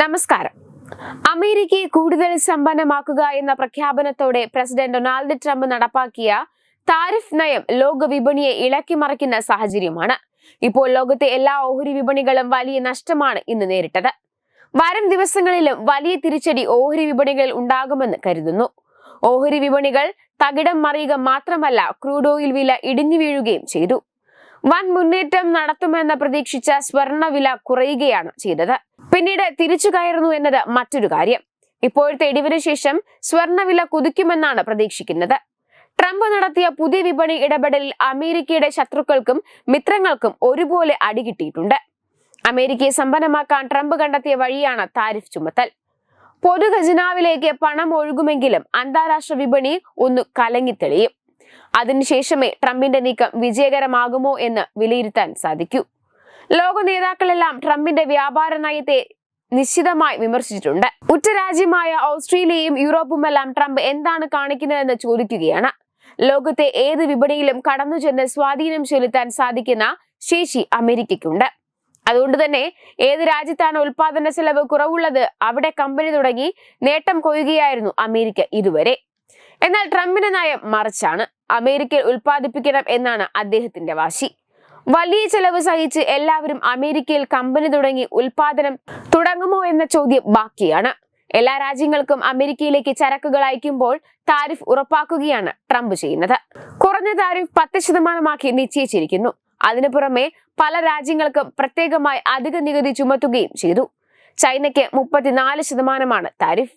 നമസ്കാരം. അമേരിക്കയെ കൂടുതൽ സമ്പന്നമാക്കുക എന്ന പ്രഖ്യാപനത്തോടെ പ്രസിഡന്റ് ഡൊണാൾഡ് ട്രംപ് നടപ്പാക്കിയ താരിഫ് നയം ലോക വിപണിയെ ഇളക്കി മറിക്കുന്ന സാഹചര്യമാണ്. ഇപ്പോൾ ലോകത്തെ എല്ലാ ഓഹരി വിപണികളും വലിയ നഷ്ടമാണ് ഇന്ന് നേരിട്ടത്. വരും ദിവസങ്ങളിലും വലിയ തിരിച്ചടി ഓഹരി വിപണികളിൽ ഉണ്ടാകുമെന്ന് കരുതുന്നു. ഓഹരി വിപണികൾ തകിടം മറിയുക മാത്രമല്ല ക്രൂഡ് ഓയിൽ വില ഇടിഞ്ഞു വീഴുകയും ചെയ്തു. വൻ മുന്നേറ്റം നടത്തുമെന്ന് പ്രതീക്ഷിച്ച സ്വർണവില കുറയുകയാണ് ചെയ്തത്. പിന്നീട് തിരിച്ചു കയറുന്നു എന്നത് മറ്റൊരു കാര്യം. ഇപ്പോഴത്തെ ഇടിവിന് ശേഷം സ്വർണവില കുതിക്കുമെന്നാണ് പ്രതീക്ഷിക്കുന്നത്. ട്രംപ് നടത്തിയ പുതിയ വിപണി ഇടപെടലിൽ അമേരിക്കയുടെ ശത്രുക്കൾക്കും മിത്രങ്ങൾക്കും ഒരുപോലെ അടികിട്ടിയിട്ടുണ്ട് അമേരിക്കയെ സമ്പന്നമാക്കാൻ ട്രംപ് കണ്ടെത്തിയ വഴിയാണ് താരിഫ് ചുമത്തൽ. പൊതു ഖജനാവിലേക്ക് പണം ഒഴുകുമെങ്കിലും അന്താരാഷ്ട്ര വിപണി ഒന്ന് കലങ്ങിത്തെളിയും അതിനുശേഷമേ ട്രംപിന്റെ നീക്കം വിജയകരമാകുമോ എന്ന് വിലയിരുത്താൻ സാധിക്കൂ. ലോക നേതാക്കളെല്ലാം ട്രംപിന്റെ വ്യാപാര നയത്തെ നിശ്ചിതമായി വിമർശിച്ചിട്ടുണ്ട്. ഉറ്റ രാജ്യമായ ഓസ്ട്രേലിയയും യൂറോപ്പുമെല്ലാം ട്രംപ് എന്താണ് കാണിക്കുന്നതെന്ന് ചോദിക്കുകയാണ്. ലോകത്തെ ഏത് വിപണിയിലും കടന്നു ചെന്ന് സ്വാധീനം ചെലുത്താൻ സാധിക്കുന്ന ശേഷി അമേരിക്കയ്ക്കുണ്ട്. അതുകൊണ്ട് തന്നെ ഏത് രാജ്യത്താണ് ഉൽപാദന ചെലവ് കുറവുള്ളത് അവിടെ കമ്പനി തുടങ്ങി നേട്ടം കൊയ്യുകയായിരുന്നു അമേരിക്ക ഇതുവരെ. എന്നാൽ ട്രംപിന്റെ നയം മറിച്ചാണ്. അമേരിക്കയിൽ ഉൽപ്പാദിപ്പിക്കണം എന്നാണ് അദ്ദേഹത്തിന്റെ വാശി. വലിയ ചെലവ് സഹിച്ച് എല്ലാവരും അമേരിക്കയിൽ കമ്പനി തുടങ്ങി ഉൽപാദനം തുടങ്ങുമോ എന്ന ചോദ്യം ബാക്കിയാണ്. എല്ലാ രാജ്യങ്ങൾക്കും അമേരിക്കയിലേക്ക് ചരക്കുകൾ അയക്കുമ്പോൾ താരിഫ് ഉറപ്പാക്കുകയാണ് ട്രംപ് ചെയ്യുന്നത്. കുറഞ്ഞ താരിഫ് പത്ത് ശതമാനമാക്കി നിശ്ചയിച്ചിരിക്കുന്നു. അതിനു പുറമെ പല രാജ്യങ്ങൾക്കും പ്രത്യേകമായി അധിക നികുതി ചുമത്തുകയും ചെയ്തു. ചൈനയ്ക്ക് മുപ്പത്തിനാല് ശതമാനമാണ് താരിഫ്.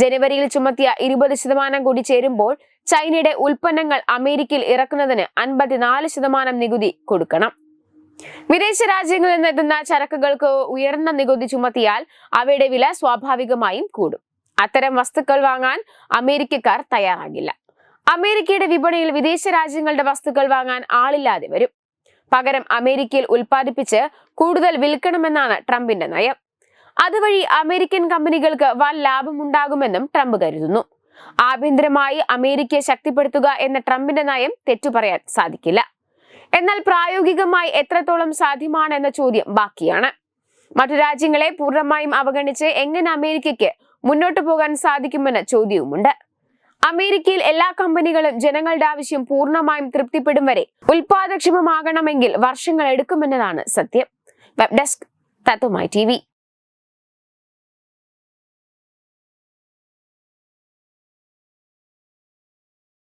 ജനുവരിയിൽ ചുമത്തിയ ഇരുപത് ശതമാനം കൂടി ചേരുമ്പോൾ ചൈനയുടെ ഉൽപ്പന്നങ്ങൾ അമേരിക്കയിൽ ഇറക്കുന്നതിന് അൻപത്തിനാല് ശതമാനം നികുതി കൊടുക്കണം. വിദേശ രാജ്യങ്ങളിൽ നിന്നെത്തുന്ന ചരക്കുകൾക്ക് ഉയർന്ന നികുതി ചുമത്തിയാൽ അവയുടെ വില സ്വാഭാവികമായും കൂടും. അത്തരം വസ്തുക്കൾ വാങ്ങാൻ അമേരിക്കക്കാർ തയ്യാറാകില്ല. അമേരിക്കയുടെ വിപണിയിൽ വിദേശ രാജ്യങ്ങളുടെ വസ്തുക്കൾ വാങ്ങാൻ ആളില്ലാതെ വരും. പകരം അമേരിക്കയിൽ ഉൽപ്പാദിപ്പിച്ച് കൂടുതൽ വിൽക്കണമെന്നാണ് ട്രംപിന്റെ നയം. അതുവഴി അമേരിക്കൻ കമ്പനികൾക്ക് വൻ ലാഭമുണ്ടാകുമെന്നും ട്രംപ് കരുതുന്നു. ആഭ്യന്തരമായി അമേരിക്കയെ ശക്തിപ്പെടുത്തുക എന്ന ട്രംപിന്റെ നയം തെറ്റുപറയാൻ സാധിക്കില്ല. എന്നാൽ പ്രായോഗികമായി എത്രത്തോളം സാധ്യമാണ് എന്ന ചോദ്യം ബാക്കിയാണ്. മറ്റു രാജ്യങ്ങളെ പൂർണമായും അവഗണിച്ച് എങ്ങനെ അമേരിക്കയ്ക്ക് മുന്നോട്ടു പോകാൻ സാധിക്കുമെന്ന ചോദ്യവുമുണ്ട്. അമേരിക്കയിൽ എല്ലാ കമ്പനികളും ജനങ്ങളുടെ ആവശ്യം പൂർണമായും തൃപ്തിപ്പെടും വരെ ഉൽപാദക്ഷമമാകണമെങ്കിൽ വർഷങ്ങൾ എടുക്കുമെന്നതാണ് സത്യം. Web desk തത്വമായി T